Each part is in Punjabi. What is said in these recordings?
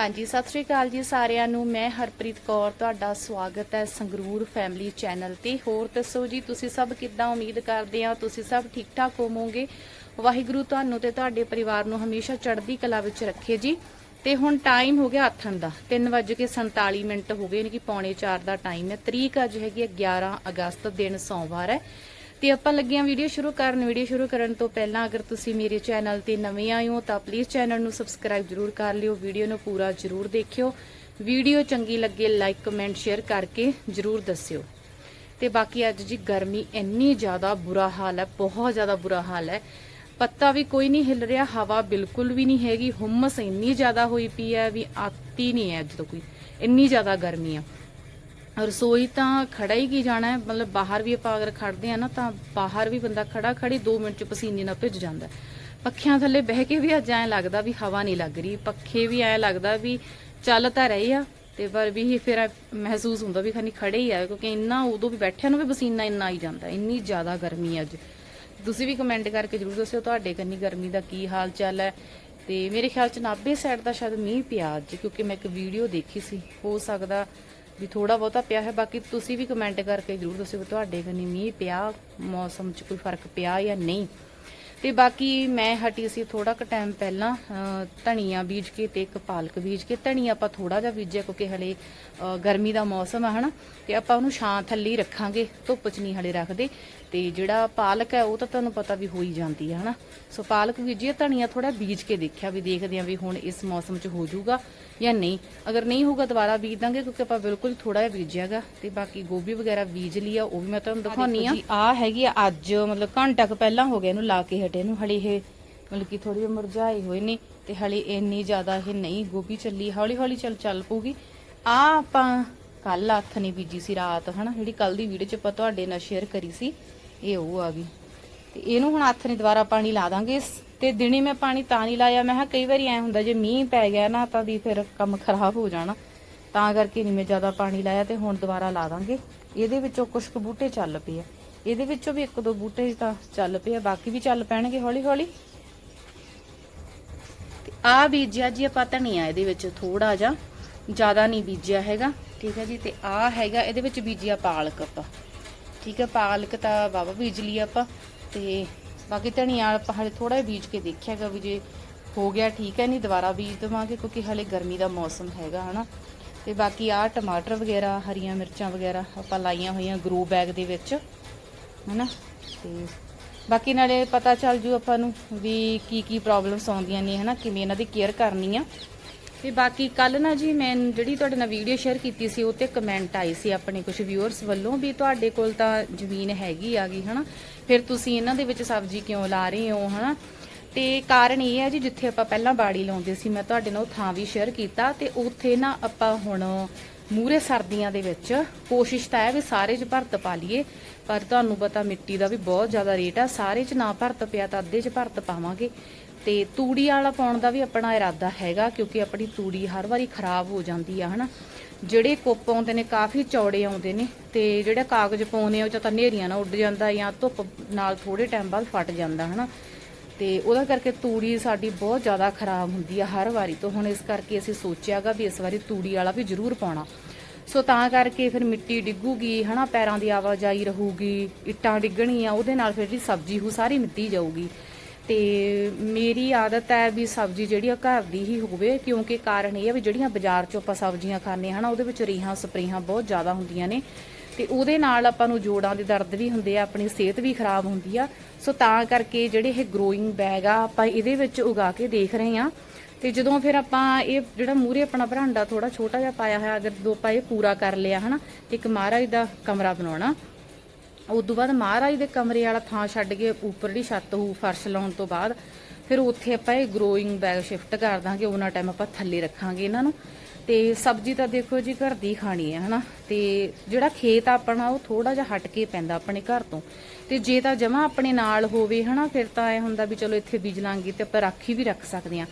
ਹਾਂਜੀ, ਸਤਿ ਸ਼੍ਰੀ ਅਕਾਲ ਜੀ ਸਾਰਿਆਂ ਨੂੰ। ਮੈਂ ਹਰਪ੍ਰੀਤ ਕੌਰ, ਤੁਹਾਡਾ ਸਵਾਗਤ ਹੈ ਸੰਗਰੂਰ ਫੈਮਿਲੀ ਚੈਨਲ ਤੇ। ਹੋਰ ਦੱਸੋ ਜੀ, ਤੁਸੀਂ ਸਭ ਕਿੱਦਾਂ ਉਮੀਦ ਕਰਦੇ ਆ? ਤੁਸੀਂ ਸਭ ਠੀਕ ਠਾਕ ਹੋਵੋਗੇ? ਵਾਹਿਗੁਰੂ ਤੁਹਾਨੂੰ ਤੇ ਤੁਹਾਡੇ ਪਰਿਵਾਰ ਨੂੰ ਹਮੇਸ਼ਾ ਚੜ੍ਹਦੀ ਕਲਾ ਵਿੱਚ ਰੱਖੇ ਜੀ। ਤੇ ਹੁਣ ਟਾਈਮ ਹੋ ਗਿਆ ਆਥਣ ਦਾ। 3:47 ਮਿੰਟ ਹੋ ਗਏ ਨੇ ਕਿ ਪੌਣੇ 4 ਦਾ ਟਾਈਮ ਹੈ। ਤਰੀਕ ਅੱਜ ਹੈਗੀ ਹੈ 11 ਅਗਸਤ, ਦਿਨ ਸੋਮਵਾਰ ਹੈ। ਤੇ ਆਪਾਂ ਲੱਗੇ ਹਾਂ ਵੀਡੀਓ ਸ਼ੁਰੂ ਕਰਨ, ਵੀਡੀਓ ਸ਼ੁਰੂ ਕਰਨ ਤੋਂ ਪਹਿਲਾਂ ਅਗਰ ਤੁਸੀਂ ਮੇਰੇ ਚੈਨਲ ਤੇ ਨਵੇਂ ਆਏ ਹੋ ਤਾਂ ਪਲੀਜ਼ ਚੈਨਲ ਨੂੰ ਸਬਸਕ੍ਰਾਈਬ ਜਰੂਰ ਕਰ ਲਿਓ, ਵੀਡੀਓ ਨੂੰ ਪੂਰਾ ਜਰੂਰ ਦੇਖਿਓ। ਵੀਡੀਓ ਚੰਗੀ ਲੱਗੇ ਲਾਈਕ ਕਮੈਂਟ ਸ਼ੇਅਰ ਕਰਕੇ ਜਰੂਰ ਦੱਸਿਓ। ਤੇ ਬਾਕੀ ਅੱਜ ਜੀ ਗਰਮੀ ਇੰਨੀ ਜ਼ਿਆਦਾ ਬੁਰਾ ਹਾਲ ਹੈ, ਬਹੁਤ ਜ਼ਿਆਦਾ ਬੁਰਾ ਹਾਲ ਹੈ। ਪੱਤਾ ਵੀ ਕੋਈ ਨਹੀਂ ਹਿਲ ਰਿਹਾ, ਹਵਾ ਬਿਲਕੁਲ ਵੀ ਨਹੀਂ ਹੈਗੀ, ਹੁਮਸ ਇੰਨੀ ਜ਼ਿਆਦਾ ਹੋਈ ਪਈ ਹੈ ਵੀ ਆਤੀ ਨਹੀਂ ਹੈ ਅੱਜ ਤੋਂ ਕੋਈ, ਇੰਨੀ ਜ਼ਿਆਦਾ ਗਰਮੀ ਆ। ਰਸੋਈ ਤਾਂ ਖੜਾ ਹੀ ਕੀ ਜਾਣਾ ਹੈ? ਮਤਲਬ ਬਾਹਰ ਵੀ ਆਪਾਂ ਅਗਰ ਖੜਦੇ ਆ ਨਾ, ਤਾਂ ਬਾਹਰ ਵੀ ਬੰਦਾ ਖੜਾ ਖੜੀ 2 ਮਿੰਟ ਚ ਪਸੀਨੇ ਨਾਲ ਭਿੱਜ ਜਾਂਦਾ ਹੈ। ਪੱਖਿਆਂ ਥੱਲੇ ਬਹਿ ਕੇ ਵੀ ਅੱਜ ਐਂ ਲੱਗਦਾ ਵੀ ਹਵਾ ਨਹੀਂ ਲੱਗ ਰਹੀ। ਪੱਖੇ ਵੀ ਐ ਲੱਗਦਾ ਵੀ ਚੱਲ ਤਾਂ ਰਹੇ ਆ, ਤੇ ਪਰ ਵੀ ਫਿਰ ਮਹਿਸੂਸ ਹੁੰਦਾ ਵੀ ਖਾਨੀ ਖੜੇ ਹੀ ਆ, ਕਿਉਂਕਿ ਇੰਨਾ ਉਦੋਂ ਵੀ ਬੈਠਿਆਂ ਨੂੰ ਵੀ ਪਸੀਨਾ ਇੰਨਾ ਆਈ ਜਾਂਦਾ ਇੰਨੀ ਜ਼ਿਆਦਾ ਗਰਮੀ ਹੈ ਅੱਜ। ਤੁਸੀਂ ਵੀ ਕਮੈਂਟ ਕਰਕੇ ਜਰੂਰ ਦੱਸਿਓ ਤੁਹਾਡੇ ਕੰਨੀ ਗਰਮੀ ਦਾ ਕੀ ਹਾਲ ਚਾਲ ਹੈ। ਤੇ ਮੇਰੇ ਖਿਆਲ ਚ ਨਾਭੇ ਸਾਈਡ ਦਾ ਸ਼ਾਇਦ ਮੀਂਹ ਪਿਆ ਅੱਜ, ਕਿਉਂਕਿ ਮੈਂ ਇੱਕ ਵੀਡੀਓ ਦੇਖੀ ਸੀ। ਹੋ ਸਕਦਾ ਵੀ ਥੋੜਾ ਬਹੁਤਾ ਪਿਆ ਹੈ, ਬਾਕੀ ਤੁਸੀਂ ਵੀ ਕਮੈਂਟ ਕਰਕੇ ਜਰੂਰ ਦੱਸਿਓ ਵੀ ਤੁਹਾਡੇ ਕੰਨੀ ਮੀਂਹ ਪਿਆ, ਮੌਸਮ 'ਚ ਕੋਈ ਫ਼ਰਕ ਪਿਆ ਜਾਂ ਨਹੀਂ। ਤੇ ਬਾਕੀ ਮੈਂ ਹਟੀ ਸੀ ਥੋੜਾ ਕੁ ਟਾਈਮ ਪਹਿਲਾਂ ਧਨੀਆ ਬੀਜ ਕੇ ਤੇ ਇੱਕ ਪਾਲਕ ਬੀਜ ਕੇ। ਧਨੀਆ ਆਪਾਂ ਥੋੜਾ ਜਿਹਾ ਬੀਜਿਆ ਕਿਉਂਕਿ ਹਲੇ ਗਰਮੀ ਦਾ ਮੌਸਮ ਹੈ ਹਨਾ। ਤੇ ਆਪਾਂ ਉਹਨੂੰ ਛਾਂ ਥੱਲੇ ਰੱਖਾਂਗੇ, ਧੁੱਪ 'ਚ ਨਹੀਂ ਹਲੇ ਰੱਖਦੇ। ਤੇ ਜਿਹੜਾ ਪਾਲਕ ਹੈ ਉਹ ਤਾਂ ਤੁਹਾਨੂੰ ਪਤਾ ਵੀ ਹੋ ਹੀ ਜਾਂਦੀ ਹੈ ਹਨਾ? ਸੋ ਪਾਲਕ ਬੀਜੀਏ ਧਨੀਆ ਥੋੜਾ ਬੀਜ ਕੇ ਦੇਖਿਆ ਵੀ ਦੇਖਦੇ ਆ ਵੀ ਹੁਣ ਇਸ ਮੌਸਮ 'ਚ ਹੋ ਜਾਊਗਾ ਜਾਂ ਨਹੀਂ। ਅਗਰ ਨਹੀਂ ਹੋਊਗਾ ਦੁਬਾਰਾ ਬੀਜ ਦਾਂਗੇ ਕਿਉਂਕਿ ਆਪਾਂ ਬਿਲਕੁਲ ਥੋੜਾ ਜਿਹਾ ਬੀਜਿਆਗਾ ਤੇ ਬਾਕੀ ਗੋਭੀ ਵਗੈਰਾ ਬੀਜ ਲਈ ਆ ਉਹ ਵੀ ਮੈਂ ਤੁਹਾਨੂੰ ਦਿਖਾਉਣੀ ਆ। ਆ ਹੈਗੀ ਆ ਅੱਜ ਮਤਲਬ ਘੰਟਾ ਕੁ ਪਹਿਲਾਂ ਹੋ ਗਿਆ ਇਹਨੂੰ ਲਾ ਕੇ ਹਟੇ ਨੂੰ ਹਲੇ ਇਹ ਮਤਲਬ ਕਿ ਥੋੜੀ ਜਿਹੀ ਮੁਰਝਾਏ ਹੋਏ ਨੇ ਤੇ ਹਲੇ ਇੰਨੀ ਜ਼ਿਆਦਾ ਇਹ ਨਹੀਂ ਗੋਭੀ ਚੱਲੀ ਹੌਲੀ ਹੌਲੀ ਚੱਲ ਚੱਲ ਪਊਗੀ। ਆ ਆਪਾਂ ਕੱਲ ਹੱਥ ਨਹੀਂ ਬੀਜੀ ਸੀ ਰਾਤ ਹਨਾ? ਜਿਹੜੀ ਕੱਲ ਦੀ ਵੀਡੀਓ ਚ ਆਪਾਂ ਤੁਹਾਡੇ ਨਾਲ ਸ਼ੇਅਰ ਕਰੀ ਸੀ। ਇਹ ਉਹ ਆ ਗਈ। ਤੇ ਇਹਨੂੰ ਹੁਣ ਹੱਥ ਨਹੀਂ ਦੁਬਾਰਾ ਪਾਣੀ ਲਾ ਦਾਂਗੇ। ਤੇ ਦਿਨੇ ਮੈਂ ਪਾਣੀ ਤਾਂ ਨਹੀਂ ਲਾਇਆ। ਮੈਂ ਕਿਹਾ ਕਈ ਵਾਰੀ ਐ ਹੁੰਦਾ, ਜੇ ਮੀਂਹ ਪੈ ਗਿਆ ਨਾ ਤਾਂ ਦੀ ਫਿਰ ਕੰਮ ਖਰਾਬ ਹੋ ਜਾਣਾ। ਤਾਂ ਕਰਕੇ ਨਹੀਂ ਮੈਂ ਜ਼ਿਆਦਾ ਪਾਣੀ ਲਾਇਆ ਤੇ ਹੁਣ ਦੁਬਾਰਾ ਲਾ ਦਾਂਗੇ। ਇਹਦੇ ਵਿੱਚੋਂ ਕੁਝ ਕੁ ਬੂਟੇ ਚੱਲ ਪਏ ਆ। ਇਹਦੇ ਵਿੱਚੋਂ ਵੀ ਇੱਕ ਦੋ ਬੂਟੇ ਤਾਂ ਚੱਲ ਪਏ ਆ। ਬਾਕੀ ਵੀ ਚੱਲ ਪੈਣਗੇ ਹੌਲੀ ਹੌਲੀ ਤੇ ਆ ਬੀਜਿਆ ਜੀ ਆਪਾਂ ਧਨੀਆ ਇਹਦੇ ਵਿੱਚ ਥੋੜਾ ਜਿਹਾ। ਜ਼ਿਆਦਾ ਨਹੀਂ ਬੀਜਿਆ ਹੈਗਾ। ਠੀਕ ਹੈ ਜੀ? ਤੇ ਆ ਹੈਗਾ ਇਹਦੇ ਵਿੱਚ ਬੀਜਿਆ ਪਾਲਕ ਆਪਾਂ। ਠੀਕ ਹੈ ਪਾਲਕ ਤਾਂ ਬਾਬਾ ਬੀਜ ਲਈ ਆਪਾਂ, ਤੇ ਬਾਕੀ ਧਨੀਆ ਆਪਾਂ ਹਲੇ ਥੋੜਾ ਜਿਹਾ ਬੀਜ ਕੇ ਦੇਖਿਆਗਾ ਵੀ ਜੇ ਹੋ ਗਿਆ ਠੀਕ ਹੈ, ਨਹੀਂ ਦੁਬਾਰਾ ਬੀਜ ਦੇਵਾਂਗੇ ਕਿਉਂਕਿ ਹਲੇ ਗਰਮੀ ਦਾ ਮੌਸਮ ਹੈਗਾ, ਹਨਾ। ਤੇ ਬਾਕੀ ਆ ਟਮਾਟਰ ਵਗੈਰਾ, ਹਰੀਆਂ ਮਿਰਚਾਂ ਵਗੈਰਾ ਆਪਾਂ ਲਾਈਆਂ ਹੋਈਆਂ ਗਰੋ ਬੈਗ ਦੇ ਵਿੱਚ, ਹਨਾ। ਤੇ ਬਾਕੀ ਨਾਲੇ ਪਤਾ ਚੱਲ ਜੂ ਆਪਾਂ ਨੂੰ ਵੀ ਕੀ ਕੀ ਪ੍ਰੋਬਲਮਸ ਆਉਂਦੀਆਂ ਨੇ, ਹਨਾ, ਕਿਵੇਂ ਇਹਨਾਂ ਦੀ ਕੇਅਰ ਕਰਨੀ ਆ। ਤੇ ਬਾਕੀ ਕੱਲ ਨਾ ਜੀ ਮੈਂ ਜਿਹੜੀ ਤੁਹਾਡੇ ਨਾਲ ਵੀਡੀਓ ਸ਼ੇਅਰ ਕੀਤੀ ਸੀ, ਉਹ ਤੇ ਕਮੈਂਟ ਆਈ ਸੀ ਆਪਣੇ ਕੁਝ ਵਿਊਅਰਸ ਵੱਲੋਂ ਵੀ ਤੁਹਾਡੇ ਕੋਲ ਤਾਂ ਜ਼ਮੀਨ ਹੈਗੀ ਆਗੀ ਹਨਾ? ਫਿਰ ਤੁਸੀਂ ਇਹਨਾਂ ਦੇ ਵਿੱਚ ਸਬਜ਼ੀ ਕਿਉਂ ਲਾ ਰਹੇ ਹੋ, ਹਨਾ? ਤੇ ਕਾਰਨ ਇਹ ਹੈ ਜੀ, ਜਿੱਥੇ ਆਪਾਂ ਪਹਿਲਾਂ ਬਾੜੀ ਲਾਉਂਦੇ ਸੀ, ਮੈਂ ਤੁਹਾਡੇ ਨਾਲ ਉਹ ਥਾਂ ਵੀ ਸ਼ੇਅਰ ਕੀਤਾ ਤੇ ਉੱਥੇ ਨਾ ਆਪਾਂ ਹੁਣ ਮੂਰੇ ਸਰਦੀਆਂ ਦੇ ਵਿੱਚ ਕੋਸ਼ਿਸ਼ ਤਾਂ ਹੈ ਵੀ ਸਾਰੇ 'ਚ ਭਰਤ ਪਾ ਲਈਏ, ਪਰ ਤੁਹਾਨੂੰ ਪਤਾ ਮਿੱਟੀ ਦਾ ਵੀ ਬਹੁਤ ਜ਼ਿਆਦਾ ਰੇਟ ਆ, ਸਾਰੇ 'ਚ ਨਾ ਭਰਤ ਪਿਆ ਤਾਂ ਅੱਧੇ 'ਚ ਭਰਤ ਪਾਵਾਂਗੇ। ਤੇ ਤੂੜੀ ਵਾਲਾ ਪਾਉਣ ਦਾ ਵੀ ਆਪਣਾ ਇਰਾਦਾ ਹੈਗਾ, ਕਿਉਂਕਿ ਆਪਣੀ ਤੂੜੀ ਹਰ ਵਾਰੀ ਖਰਾਬ ਹੋ ਜਾਂਦੀ ਆ, ਹਨਾ। ਜਿਹੜੇ ਕੁੱਪ ਆਉਂਦੇ ਨੇ, ਕਾਫੀ ਚੌੜੇ ਆਉਂਦੇ ਨੇ, ਤੇ ਜਿਹੜਾ ਕਾਗਜ਼ ਪਾਉਂਦੇ ਆ, ਉਹ ਚ ਤਾਂ ਨੇਰੀਆਂ ਨਾਲ ਉੱਡ ਜਾਂਦਾ ਜਾਂ ਧੁੱਪ ਨਾਲ ਥੋੜੇ ਟਾਈਮ ਬਾਅਦ ਫਟ ਜਾਂਦਾ, ਹਨਾ। ਤੇ ਉਹਦਾ ਕਰਕੇ ਤੂੜੀ ਸਾਡੀ ਬਹੁਤ ਜ਼ਿਆਦਾ ਖਰਾਬ ਹੁੰਦੀ ਆ ਹਰ ਵਾਰੀ ਤੋਂ। ਹੁਣ ਇਸ ਕਰਕੇ ਅਸੀਂ ਸੋਚਿਆਗਾ ਵੀ ਇਸ ਵਾਰੀ ਤੂੜੀ ਵਾਲਾ ਵੀ ਜ਼ਰੂਰ ਪਾਉਣਾ। ਸੋ ਤਾਂ ਕਰਕੇ ਫਿਰ ਮਿੱਟੀ ਡਿੱਗੂਗੀ, ਹਨਾ, ਪੈਰਾਂ ਦੀ ਆਵਾਜਾਈ ਰਹੂਗੀ, ਇੱਟਾਂ ਡਿੱਗਣੀਆਂ, ਉਹਦੇ ਨਾਲ ਫਿਰ ਜਿਹੜੀ ਸਬਜ਼ੀ ਹੂ ਸਾਰੀ ਮਿੱਟੀ ਜਾਊਗੀ। ਤੇ ਮੇਰੀ ਆਦਤ ਹੈ ਵੀ ਸਬਜ਼ੀ ਜਿਹੜੀ ਆ ਘਰ ਦੀ ਹੀ ਹੋਵੇ, ਕਿਉਂਕਿ ਕਾਰਨ ਇਹ ਹੈ ਵੀ ਜਿਹੜੀਆਂ ਬਾਜ਼ਾਰ 'ਚੋਂ ਆਪਾਂ ਸਬਜ਼ੀਆਂ ਖਾਂਦੇ ਹਾਂ ਹਨਾ ਉਹਦੇ ਵਿੱਚ ਰੀਹਾਂ, ਸਪਰੇਹਾਂ ਬਹੁਤ ਜ਼ਿਆਦਾ ਹੁੰਦੀਆਂ ਨੇ। ਤੇ ਉਹਦੇ ਨਾਲ ਆਪਾਂ ਨੂੰ ਜੋੜਾਂ ਦੇ ਦਰਦ ਵੀ ਹੁੰਦੇ ਆ, ਆਪਣੀ ਸਿਹਤ ਵੀ ਖਰਾਬ ਹੁੰਦੀ ਆ। ਸੋ ਤਾਂ ਕਰਕੇ ਜਿਹੜੇ ਇਹ ਗਰੋਇੰਗ ਬੈਗ ਆ, ਆਪਾਂ ਇਹਦੇ ਵਿੱਚ ਉਗਾ ਕੇ ਦੇਖ ਰਹੇ ਆ ਤੇ ਜਦੋਂ ਫਿਰ ਆਪਾਂ ਇਹ ਜਿਹੜਾ ਮੂਰੇ ਆਪਣਾ ਬਰਾਂਡਾ ਥੋੜਾ ਛੋਟਾ ਜਿਹਾ ਪਾਇਆ ਹੋਇਆ, ਅਗਰ ਦੋ ਆਪਾਂ ਇਹ ਪੂਰਾ ਕਰ ਲਿਆ ਹਨਾ ਇੱਕ ਮਹਾਰਾਜ ਦਾ ਕਮਰਾ ਬਣਾਉਣਾ। ਉਦੋਂ ਬਾਅਦ ਮਹਾਰਾਜ ਦੇ ਕਮਰੇ ਵਾਲਾ ਥਾਂ ਛੱਡ ਕੇ ਉੱਪਰਲੀ ਛੱਤ ਹੋਊ, ਫਰਸ਼ ਲਾਉਣ ਤੋਂ ਬਾਅਦ, ਫਿਰ ਉੱਥੇ ਆਪਾਂ ਇਹ ਗਰੋਇੰਗ ਬੈਗ ਸ਼ਿਫਟ ਕਰ ਦਾਂਗੇ, ਉਹਨਾਂ ਟਾਈਮ ਆਪਾਂ ਥੱਲੇ ਰੱਖਾਂਗੇ ਇਹਨਾਂ ਨੂੰ। ਤੇ ਸਬਜ਼ੀ ਤਾਂ ਦੇਖੋ ਜੀ ਘਰ ਦੀ ਖਾਣੀ ਹੈ, ਹਨਾ? ਤੇ ਜਿਹੜਾ ਖੇਤ ਆਪਣਾ, ਉਹ ਥੋੜਾ ਜਿਹਾ ਹਟ ਕੇ ਪੈਂਦਾ ਆਪਣੇ ਘਰ ਤੋਂ। ਤੇ ਜੇ ਤਾਂ ਜਮਾ ਆਪਣੇ ਨਾਲ ਹੋਵੇ, ਹਨਾ, ਫਿਰ ਤਾਂ ਐ ਹੁੰਦਾ ਵੀ ਚਲੋ ਇੱਥੇ ਬੀਜ ਲਾਂਗੇ ਤੇ ਆਪਾਂ ਰਾਖੀ ਵੀ ਰੱਖ ਸਕਦੇ ਆ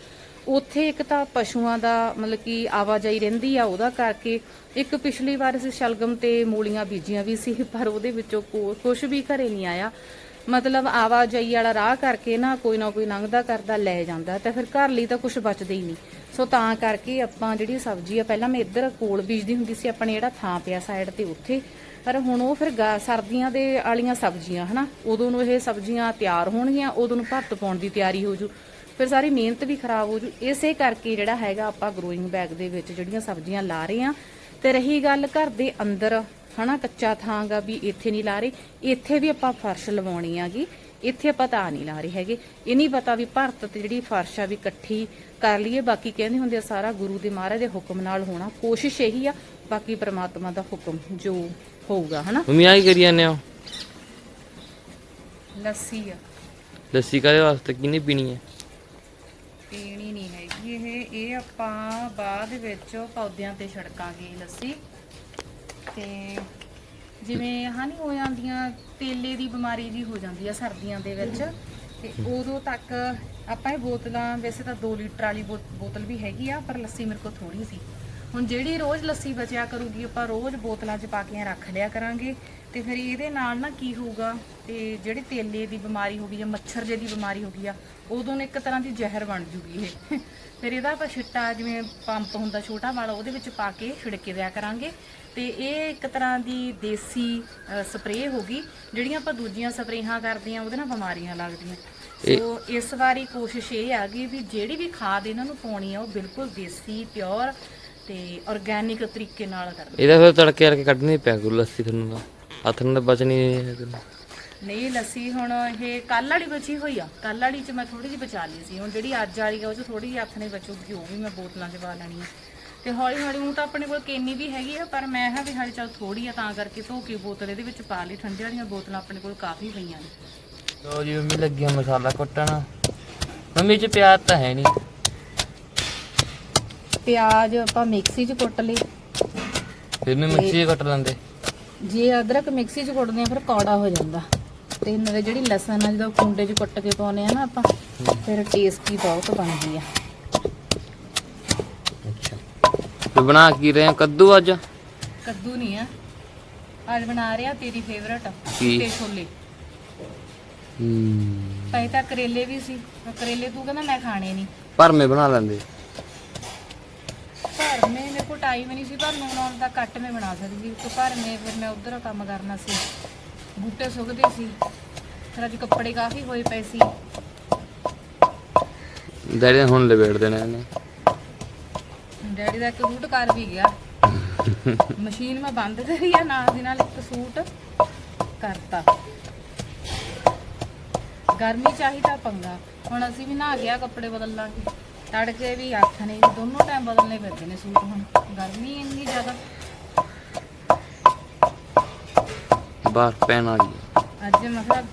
ਉੱਥੇ ਇੱਕ ਤਾਂ ਪਸ਼ੂਆਂ ਦਾ ਮਤਲਬ ਕਿ ਆਵਾਜਾਈ ਰਹਿੰਦੀ ਆ ਉਹਦਾ ਕਰਕੇ ਇੱਕ ਪਿਛਲੀ ਵਾਰ ਅਸੀਂ ਸ਼ਲਗਮ ਤੇ ਮੂਲੀਆਂ ਬੀਜੀਆਂ ਵੀ ਸੀ, ਪਰ ਉਹਦੇ ਵਿੱਚੋਂ ਕੁਝ ਵੀ ਘਰੇ ਨਹੀਂ ਆਇਆ। ਮਤਲਬ ਆਵਾਜਾਈ ਵਾਲਾ ਰਾਹ ਕਰਕੇ ਨਾ ਕੋਈ ਨਾ ਕੋਈ ਲੰਘਦਾ ਕਰਦਾ ਲੈ ਜਾਂਦਾ, ਤਾਂ ਫਿਰ ਘਰ ਲਈ ਤਾਂ ਕੁਝ ਬਚਦਾ ਹੀ ਨਹੀਂ। ਸੋ ਤਾਂ ਕਰਕੇ ਆਪਾਂ ਜਿਹੜੀ ਸਬਜ਼ੀ ਆ, ਪਹਿਲਾਂ ਮੈਂ ਇੱਧਰ ਕੋਲ ਬੀਜਦੀ ਹੁੰਦੀ ਸੀ, ਆਪਣੇ ਜਿਹੜਾ ਥਾਂ ਪਿਆ ਸਾਈਡ ਤੇ ਉੱਥੇ। ਪਰ ਹੁਣ ਉਹ ਫਿਰ ਗਾ- ਸਰਦੀਆਂ ਦੇ ਵਾਲੀਆਂ ਸਬਜ਼ੀਆਂ, ਹਨਾ? ਉਦੋਂ ਨੂੰ ਇਹ ਸਬਜ਼ੀਆਂ ਤਿਆਰ ਹੋਣਗੀਆਂ, ਉਦੋਂ ਨੂੰ ਭਰਤ ਪਾਉਣ ਦੀ ਤਿਆਰੀ ਹੋ ਜੂ। ਫਿਰ ਸਾਰੀ ਮਿਹਨਤ ਵੀ ਖਰਾਬ ਹੋ ਜੂ। ਇਸੇ ਕਰਕੇ ਜਿਹੜਾ ਹੈਗਾ ਆਪਾਂ ਗਰੋਇੰਗ ਬੈਗ ਦੇ ਵਿੱਚ ਜਿਹੜੀਆਂ ਸਬਜ਼ੀਆਂ ਲਾ ਰਹੇ ਆ ਤੇ ਰਹੀ ਗੱਲ ਘਰ ਦੇ ਅੰਦਰ ਹਨਾ ਕੱਚਾ ਥਾਂ ਗਾ ਵੀ ਇੱਥੇ ਨਹੀਂ ਲਾ ਰਹੇ। ਇੱਥੇ ਵੀ ਆਪਾਂ ਫਰਸ਼ ਲਵਾਉਣੀ ਆਗੀ ਇੱਥੇ ਆਪਾਂ ਤਾਂ ਨਹੀਂ ਲਾ ਰਹੇ ਹੈਗੇ। ਇਹ ਨਹੀਂ ਪਤਾ ਵੀ ਭਾਰਤ ਤੇ ਜਿਹੜੀ ਫਰਸ਼ ਆ ਵੀ ਇਕੱਠੀ ਕਰ ਲਈਏ। ਬਾਕੀ ਕਹਿੰਦੇ ਹੁੰਦੇ ਆ ਸਾਰਾ ਗੁਰੂ ਦੇ ਮਹਾਰਾਜ ਦੇ ਹੁਕਮ ਨਾਲ ਹੋਣਾ। ਕੋਸ਼ਿਸ਼ ਇਹੀ ਆ ਬਾਕੀ ਪ੍ਰਮਾਤਮਾ ਦਾ ਹੁਕਮ ਜੋ ਹੋਊਗਾ ਹਨਾ। ਮੰਮੀ ਆਈ ਕਰੀ ਜਾਂਦੇ ਹੋ? ਲੱਸੀ ਆ। ਲੱਸੀ ਕਾਹਦੇ ਵਾਸਤੇ? ਕਿਹਨੇ ਪੀਣੀ ਹੈ? ਇਹ ਇਹ ਆਪਾਂ ਬਾਅਦ ਵਿੱਚ ਪੌਦਿਆਂ ਤੇ ਛੜਕਾਂਗੇ ਲੱਸੀ। ਤੇ ਜਿਵੇਂ ਹਾਨੀ ਹੋ ਜਾਂਦੀਆਂ, ਤੇਲੇ ਦੀ ਬਿਮਾਰੀ ਜੀ ਹੋ ਜਾਂਦੀ ਆ ਸਰਦੀਆਂ ਦੇ ਵਿੱਚ। ਤੇ ਉਦੋਂ ਤੱਕ ਆਪਾਂ ਇਹ ਬੋਤਲਾਂ, ਵੈਸੇ ਤਾਂ 2 ਲੀਟਰ ਵਾਲੀ ਬੋ- ਬੋਤਲ ਵੀ ਹੈਗੀ ਆ, ਪਰ ਲੱਸੀ ਮੇਰੇ ਕੋਲ ਥੋੜੀ ਸੀ। ਹੁਣ ਜਿਹੜੀ ਰੋਜ਼ ਲੱਸੀ ਬਚਿਆ ਕਰੂਗੀ ਆਪਾਂ ਰੋਜ਼ ਬੋਤਲਾਂ 'ਚ ਪਾ ਕੇ ਰੱਖ ਲਿਆ ਕਰਾਂਗੇ। ਤੇ ਫਿਰ ਇਹਦੇ ਨਾਲ ਨਾ ਕੀ ਹੋਊਗਾ ਤੇ ਜਿਹੜੀ ਤੇਲੇ ਦੀ ਬਿਮਾਰੀ ਹੋ ਗਈ ਜਾਂ ਮੱਛਰ ਜੇ ਦੀ ਬਿਮਾਰੀ ਹੋ ਗਈ ਆ ਉਦੋਂ ਨੂੰ ਇੱਕ ਤਰ੍ਹਾਂ ਦੀ ਜ਼ਹਿਰ ਬਣ ਜੂਗੀ ਇਹ। ਫਿਰ ਇਹਦਾ ਆਪਾਂ ਛਿੱਟਾ ਜਿਵੇਂ ਪੰਪ ਹੁੰਦਾ ਛੋਟਾ ਵਾਲਾ ਉਹਦੇ ਵਿੱਚ ਪਾ ਕੇ ਛਿੜਕੇ ਦਿਆ ਕਰਾਂਗੇ। ਤੇ ਇਹ ਇੱਕ ਤਰ੍ਹਾਂ ਦੀ ਦੇਸੀ ਸਪਰੇਅ ਹੋਗੀ ਜਿਹੜੀਆਂ ਆਪਾਂ ਦੂਜੀਆਂ ਸਪਰੇਹਾਂ ਕਰਦੇ ਆ ਉਹਦੇ ਨਾਲ ਬਿਮਾਰੀਆਂ ਲੱਗਦੀਆਂ। ਸੋ ਇਸ ਵਾਰੀ ਕੋਸ਼ਿਸ਼ ਇਹ ਆ ਗਈ ਵੀ ਜਿਹੜੀ ਵੀ ਖਾਦ ਇਹਨਾਂ ਨੂੰ ਪਾਉਣੀ ਆ ਉਹ ਬਿਲਕੁਲ ਦੇਸੀ ਪਿਓਰ ਤੇ ਆਰਗੈਨਿਕ ਤਰੀਕੇ ਨਾਲ ਕਰਨੀ ਇਹਦਾ ਫਿਰ ਤੜਕੇ ਕਰਕੇ ਕੱਢਣੀ ਪਿਆ ਗੁਰੂ ਲੱਸੀ ਤੁਹਾਨੂੰ ਦਾ ਹੱਥ ਨਾਲ ਤਾਂ ਬਚਣੀ ਨਹੀਂ ਹੈ ਨਹੀਂ ਲੱਸੀ ਹੁਣ ਇਹ ਕੱਲ ਵਾਲੀ ਬਚੀ ਹੋਈ ਆ। ਕੱਲ ਵਾਲੀ ਚ ਮੈਂ ਥੋੜੀ ਜਿਹੀ ਬਚਾ ਲਈ ਸੀ। ਹੁਣ ਜਿਹੜੀ ਅੱਜ ਵਾਲੀ ਆ ਉਹ ਚ ਥੋੜੀ ਜਿਹੀ ਨੇ ਬਚੂਗੀ ਉਹ ਵੀ ਮੈਂ ਬੋਤਲਾਂ 'ਚ ਪਾ ਲੈਣੀ ਆ। ਤੇ ਹੌਲੀ ਹੌਲੀ ਹੁਣ ਤਾਂ ਆਪਣੇ ਕੋਲ ਕੇਨੀ ਵੀ ਹੈਗੀ ਆ ਪਰ ਮੈਂ ਕਿਹਾ ਵੀ ਹਾਲੇ ਚੱਲ ਥੋੜੀ ਆ ਤਾਂ ਕਰਕੇ ਧੋ ਕੇ ਬੋਤਲ ਇਹਦੇ ਵਿੱਚ ਪਾ ਲਈ। ਠੰਡੇ ਵਾਲੀਆਂ ਬੋਤਲਾਂ ਆਪਣੇ ਕੋਲ ਕਾਫੀ ਪਈਆਂ ਨੇ। ਲੋ ਜੀ ਮੰਮੀ ਲੱਗੀ ਆ ਮਸਾਲਾ ਕੁੱਟਣ। ਮੰਮੀ ਚ ਪਿਆਜ਼ ਤਾਂ ਹੈ ਨਹੀਂ। ਪਿਆਜ਼ ਆਪਾਂ ਮਿਕਸੀ 'ਚ ਕੁੱਟ ਲਈ ਫਿਰ ਵੀ ਮਿਕਸੀ 'ਚ ਕੱਟ ਲੈਂਦੇ? ਜੇ ਅਦਰਕ ਮਿਕਸੀ 'ਚ ਕੁੱਟਦੇ ਆ ਫਿਰ ਕੌੜਾ ਹੋ ਜਾਂਦਾ। ਤੇ ਦੇ ਜਿਹੜੀ ਲਸਣ ਆ ਜਦੋਂ ਕੁੰਡੇ 'ਚ ਕੁੱਟ ਕੇ ਪਾਉਨੇ ਆ ਨਾ ਆਪਾਂ ਫਿਰ ਟੇਸਟੀ ਬਹੁਤ ਬਣਦੀ ਆ। ਅੱਛਾ। ਫਿਰ ਬਣਾ ਕੀ ਰਹੇ ਆ? ਕੱਦੂ ਅੱਜ? ਕੱਦੂ ਨਹੀਂ ਆ। ਅੱਜ ਬਣਾ ਰਿਹਾ ਤੇਰੀ ਫੇਵਰਟ ਕੀ? ਤੇ ਛੋਲੇ। ਹੂੰ। ਤਾਂ ਕਰੇਲੇ ਵੀ ਸੀ। ਪਰ ਕਰੇਲੇ ਤੂੰ ਕਹਿੰਦਾ ਮੈਂ ਖਾਣੇ ਨਹੀਂ। ਭਰਮੇ ਬਣਾ ਲੈਂਦੇ। ਮੈਂ ਮੇਰੇ ਕੋਲ ਟਾਈਮ ਨਹੀਂ ਸੀ ਪਰ ਨੂਨ ਆਉਣ ਦਾ ਕੱਟ ਮੈਂ ਬਣਾ ਸਕਦੀ ਸੀ। ਤੇ ਪਰ ਮੈਂ ਫਿਰ ਮੈਂ ਉਧਰ ਕੰਮ ਕਰਨਾ ਸੀ। ਬੂਟੇ ਸੁੱਕਦੇ ਸੀ। ਫਿਰ ਅੱਜ ਕੱਪੜੇ ਕਾਫੀ ਹੋਏ ਪਏ ਸੀ। ਡੈਡੀ ਨੇ ਹੁਣ ਲਵੇੜ ਦੇਣਾ ਇਹਨੇ। ਡੈਡੀ ਦਾ ਇੱਕ ਸੂਟ ਕਰ ਵੀ ਗਿਆ। ਮਸ਼ੀਨ ਮੈਂ ਬੰਦ ਕਰੀ ਆ ਨਾਲ ਦੀ ਨਾਲ ਇੱਕ ਸੂਟ ਕਰਤਾ। ਗਰਮੀ ਚਾਹੀਦਾ ਪੰਗਾ। ਹੁਣ ਅਸੀਂ ਵੀ ਨਹਾ ਗਿਆ ਕੱਪੜੇ ਬਦਲ ਲਾਂਗੇ। ਤੜਕੇ ਵੀ ਅੱਖ ਨੇ ਦੋਨੋਂ ਟਾਈਮ ਬਦਲਨੇ ਪੈਂਦੇ ਨੇ ਸੂਟ ਹੁਣ। ਗਰਮੀ ਇੰਨੀ ਜ਼ਿਆਦਾ। ਬਾਹਰ ਪੈਣ ਵਾਲੀ। ਅੱਜ ਮਤਲਬ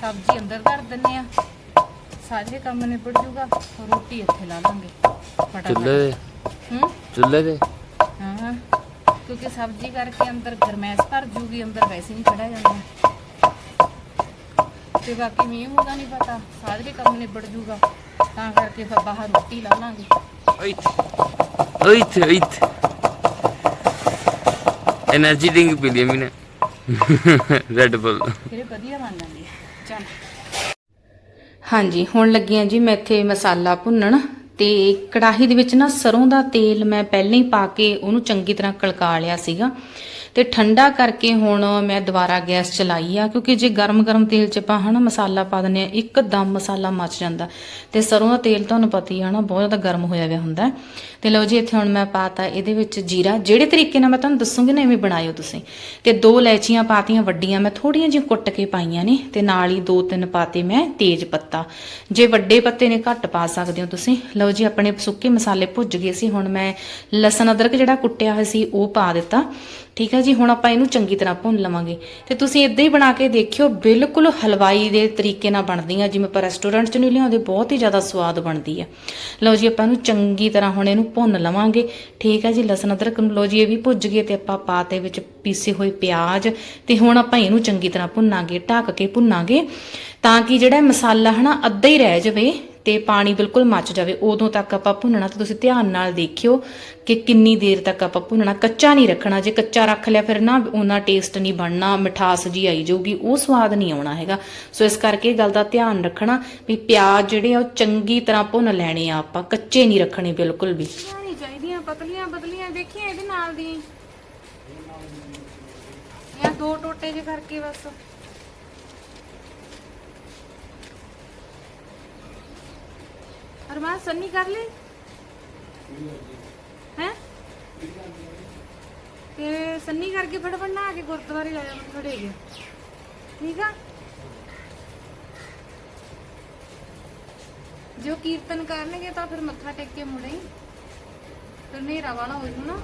ਸਬਜ਼ੀ ਅੰਦਰ ਧਰ ਦਿੰਨੇ ਆ। ਸਾਰੇ ਕੰਮ ਨਿਬੜ ਜੂਗਾ ਰੋਟੀ ਇੱਥੇ ਲਾ ਲਾਂਗੇ ਚੁੱਲ੍ਹੇ ਦੇ? ਹੂੰ? ਚੁੱਲ੍ਹੇ ਦੇ? ਹਾਂ ਕਿਉਂਕਿ ਸਬਜ਼ੀ ਕਰਕੇ ਅੰਦਰ ਗਰਮੈਸ਼ ਭਰ ਜੂਗੀ ਅੰਦਰ ਵੈਸੇ ਨਹੀਂ ਖੜਾ ਜਾਂਦਾ। ਤੇ ਬਾਕੀ ਮੀਂਹ ਮੂੰਹ ਨਹੀਂ ਪਤਾ ਸਾਰੇ ਕੰਮ ਨਿਬੜ ਜੂਗਾ। ਤਾਂ ਕਰਕੇ ਬਾਹਰ ਰੋਟੀ ਲਾ ਲਾਂਗੇ। ਇੱਥੇ ਇੱਥੇ ਇੱਥੇ। એનર્ਜੀ ਡਿੰਗ ਪੀ ਲਈ ਹਾਂਜੀ ਹੁਣ ਲੱਗੀ ਜੀ ਮੈਂ ਇੱਥੇ ਮਸਾਲਾ ਭੁੰਨਣ। ਤੇ ਕੜਾਹੀ ਦੇ ਵਿੱਚ ਨਾ ਸਰੋਂ ਦਾ ਤੇਲ ਮੈਂ ਪਹਿਲਾਂ ਹੀ ਪਾ ਕੇ ਉਹਨੂੰ ਚੰਗੀ ਤਰ੍ਹਾਂ ਕਲਕਾ ਲਿਆ ਸੀਗਾ। ਤੇ ਠੰਡਾ ਕਰਕੇ ਹੁਣ ਮੈਂ ਦੁਬਾਰਾ ਗੈਸ ਚਲਾਈ ਆ, ਕਿਉਂਕਿ ਜੇ ਗਰਮ-ਗਰਮ ਤੇਲ 'ਚ ਆਪਾਂ ਹਨਾ ਮਸਾਲਾ ਪਾ ਦਿੰਦੇ ਆ, ਇੱਕਦਮ ਮਸਾਲਾ ਮੱਚ ਜਾਂਦਾ। ਤੇ ਸਰੋਂ ਦਾ ਤੇਲ ਤੁਹਾਨੂੰ ਪਤਾ ਹੀ ਆ ਨਾ ਬਹੁਤ ਜ਼ਿਆਦਾ ਗਰਮ ਹੋਇਆ ਹੋਇਆ ਹੁੰਦਾ। ਹੈ। ਤੇ ਲਓ ਜੀ, ਇੱਥੇ ਹੁਣ ਮੈਂ ਪਾਤਾ ਇਹਦੇ ਵਿੱਚ ਜੀਰਾ। ਜਿਹੜੇ ਤਰੀਕੇ ਨਾਲ ਮੈਂ ਤੁਹਾਨੂੰ ਦੱਸੂਗੀ ਨਾ, ਐਵੇਂ ਬਣਾਇਓ ਤੁਸੀਂ। ਤੇ ਦੋ ਇਲਾਇਚੀਆਂ ਪਾਤੀਆਂ ਵੱਡੀਆਂ, ਮੈਂ ਥੋੜੀਆਂ ਜਿਹੀਆਂ ਕੁੱਟ ਕੇ ਪਾਈਆਂ ਨੇ, ਤੇ ਨਾਲ ਹੀ ਦੋ ਤਿੰਨ ਪਾਤੇ ਮੈਂ ਤੇਜ ਪੱਤਾ। ਜੇ ਵੱਡੇ ਪੱਤੇ ਨੇ, ਘੱਟ ਪਾ ਸਕਦੇ ਹੋ ਤੁਸੀਂ। ਲਓ ਜੀ, ਆਪਣੇ ਸੁੱਕੇ ਮਸਾਲੇ ਭੁੱਜ ਗਏ ਸੀ। ਹੁਣ ਮੈਂ ਲਸਣ ਅਦਰਕ ਜਿਹੜਾ ਕੁੱਟਿਆ ਹੋਇਆ ਸੀ, ਉਹ ਪਾ ਦਿੱਤਾ। ਠੀਕ ਹੈ ਜੀ, ਹੁਣ ਆਪਾਂ ਇਹਨੂੰ ਚੰਗੀ ਤਰ੍ਹਾਂ ਭੁੰਨ ਲਵਾਂਗੇ। ਤੇ ਤੁਸੀਂ ਇਦਾਂ ਹੀ ਬਣਾ ਕੇ ਦੇਖਿਓ, ਬਿਲਕੁਲ ਹਲਵਾਈ ਦੇ ਤਰੀਕੇ ਨਾਲ ਬਣਦੀਆਂ, ਜਿਵੇਂ ਆਪਾਂ ਰੈਸਟੋਰੈਂਟ 'ਚ ਨਹੀਂ ਲਿਆਉਂਦੇ, ਬਹੁਤ ਹੀ ਜ਼ਿਆਦਾ ਸਵਾਦ ਬਣਦੀ ਹੈ ਲਓ ਜੀ, ਆਪਾਂ ਇਹਨੂੰ ਚੰਗੀ ਤਰ੍ਹਾਂ ਹੁਣ ਇਹਨੂੰ ਭੁੰਨ ਲਵਾਂਗੇ। ਠੀਕ ਹੈ ਜੀ, ਲਸਣ, ਅਦਰਕ ਨੂੰ ਲਓ ਜੀ, ਇਹ ਵੀ ਭੁੱਜ ਗਏ ਤੇ ਆਪਾਂ ਪਾ ਪਾਤੇ ਵਿੱਚ ਪੀਸੇ ਹੋਏ ਪਿਆਜ਼। ਤੇ ਹੁਣ ਆਪਾਂ ਇਹਨੂੰ ਚੰਗੀ ਤਰ੍ਹਾਂ ਭੁੰਨਾਂਗੇ, ਢੱਕ ਕੇ ਭੁੰਨਾਂਗੇ, ਤਾਂ ਕਿ ਜਿਹੜਾ ਇਹ ਮਸਾਲਾ ਹਨਾ, ਅੱਧਾ ਹੀ ਰਹਿ ਜਾਵੇ। ਤੇ ਪਾਣੀ ਬਿਲਕੁਲ ਮੱਚ ਜਾਵੇ, ਉਦੋਂ ਤੱਕ ਆਪਾਂ ਭੁੰਨਣਾ ਤੇ ਤੁਸੀਂ ਧਿਆਨ ਨਾਲ ਦੇਖਿਓ ਕਿ ਕਿੰਨੀ ਦੇਰ ਤੱਕ ਆਪਾਂ ਭੁੰਨਣਾ। ਕੱਚਾ ਨਹੀਂ ਰੱਖਣਾ, ਜੇ ਕੱਚਾ ਰੱਖ ਲਿਆ ਫਿਰ ਨਾ ਉਹਨਾਂ ਟੇਸਟ ਨਹੀਂ ਬਣਨਾ, ਮਿਠਾਸ ਜੀ ਆਈ ਜਾਊਗੀ, ਉਹ ਸਵਾਦ ਨਹੀਂ ਆਉਣਾ ਹੈਗਾ। ਸੋ ਇਸ ਕਰਕੇ ਇਹ ਗੱਲ ਦਾ ਧਿਆਨ ਰੱਖਣਾ ਵੀ ਪਿਆਜ਼ ਜਿਹੜੇ ਆ ਉਹ ਚੰਗੀ ਤਰ੍ਹਾਂ ਭੁੰਨ ਲੈਣੇ ਆ ਆਪਾਂ, ਕੱਚੇ ਨਹੀਂ ਰੱਖਣੇ ਬਿਲਕੁਲ ਵੀ। ਨਹੀਂ ਚਾਹੀਦੀਆਂ, ਪਤਲੀਆਂ ਪਤਲੀਆਂ, ਦੇਖੀਆਂ ਇਹਦੇ ਨਾਲ ਦੀਆਂ ਜਾਂ ਦੋ ਟੋਟੇ ਜੇ ਕਰਕੇ ਬਸ। ਅਰਮਾਨ, ਸੰਨੀ ਕਰ ਲਈ। ਹੈ? ਤੇ ਸੰਨੀ ਕਰਕੇ ਫਟਾਫਟ ਨਹਾ ਕੇ ਗੁਰਦੁਆਰੇ ਜਾ ਜਾ ਖੜੇ ਗਿਆ ਠੀਕ ਆ? ਜੋ ਕੀਰਤਨ ਕਰਨਗੇ ਤਾਂ ਫਿਰ ਮੱਥਾ ਟੇਕ ਕੇ ਮੁੜੇ ਫਿਰ ਹਨੇਰਾ ਵਾਲਾ ਹੋ ਜੂ ਨਾ।